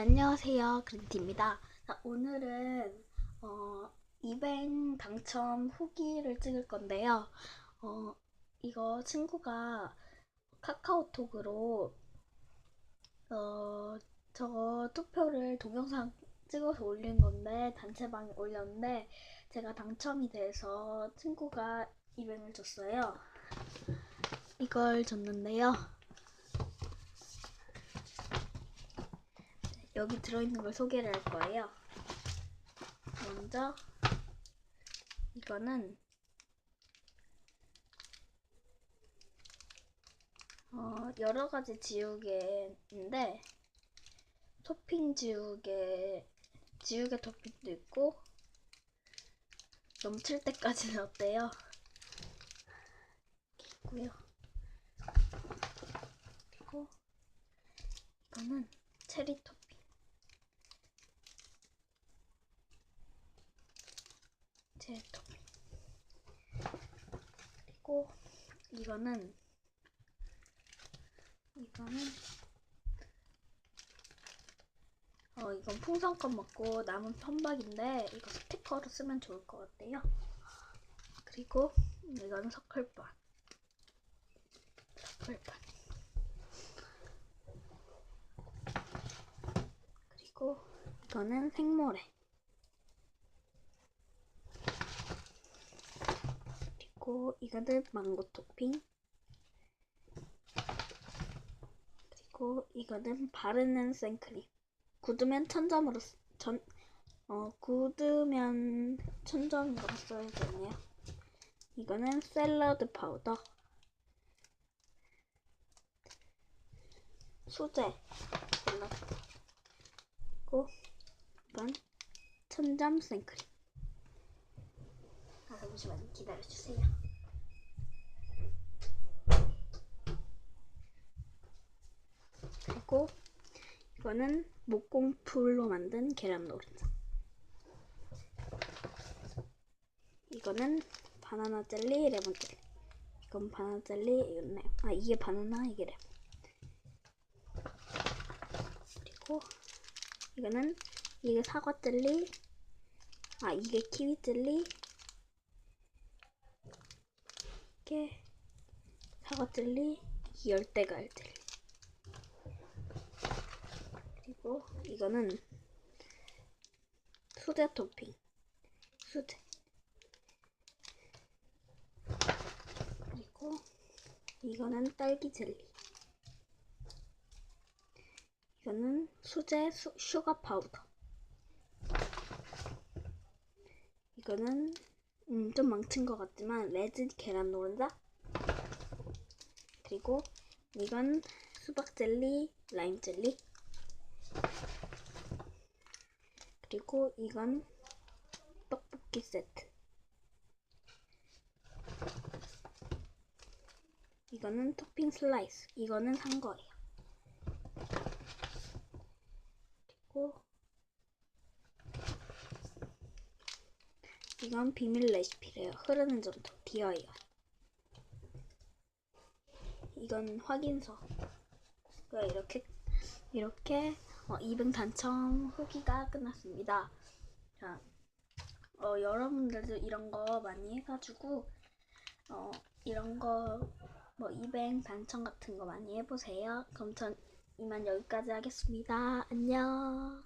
안녕하세요. 그린티입니다. 자, 오늘은 어, 이벤 당첨 후기를 찍을 건데요. 어, 이거 친구가 카카오톡으로 어, 저거 투표를 동영상 찍어서 올린 건데 단체방에 올렸는데 제가 당첨이 돼서 친구가 이벤을 줬어요. 이걸 줬는데요. 여기 들어있는 걸 소개를 할 거예요. 먼저 이거는 어, 여러 가지 지우개인데 토핑 지우개 지우개 토핑도 있고 넘칠 때까지는 어때요? 있고요. 그리고 이거는 체리 토핑. 제 토핑. 그리고 이거는 이거는 어 이건 풍선껌 먹고 남은 편박인데 이거 스티커로 쓰면 좋을 것 같아요. 그리고 이건 서클반. 서클반. 그리고 이거는 생모래. 그리고 이거는 망고 토핑. 그리고 이거는 바르는 생크림. 굳으면 천점으로 쓰- 전, 어, 굳으면 천점으로 써야겠네요. 이거는 샐러드 파우더. 소재. 그리고 이건 천점 생크림. 아, 잠시만 기다려주세요. 그리고 이거는 목공풀로 만든 계란 노른자. 이거는 바나나 젤리, 레몬 젤리. 이건 바나나 젤리, 이건 레몬. 아, 이게 바나나, 이게 레몬. 그리고 이거는 이게 사과 젤리. 아, 이게 키위 젤리. 이게 사과 젤리, 이게 열대과일 젤리. 그리고 이거는 수제 토핑. 수제. 그리고 이거는 딸기 젤리. 이거는 수제 수, 슈가 파우더. 이거는 음, 좀 망친 것 같지만 레즈 계란 노른자. 그리고 이건 수박 젤리, 라임 젤리. 그리고 이건 떡볶이 세트. 이거는 토핑 슬라이스. 이거는 산 거예요. 그리고 이건 비밀 레시피래요. 흐르는 점토 DIY. 이건 확인서. 그 이렇게 이렇게 어, 2등 당첨 후기가 끝났습니다. 자, 어, 여러분들도 이런 거 많이 해가지고 어, 이런 거뭐 이벤 당첨 같은 거 많이 해보세요. 그럼 전 이만 여기까지 하겠습니다. 안녕.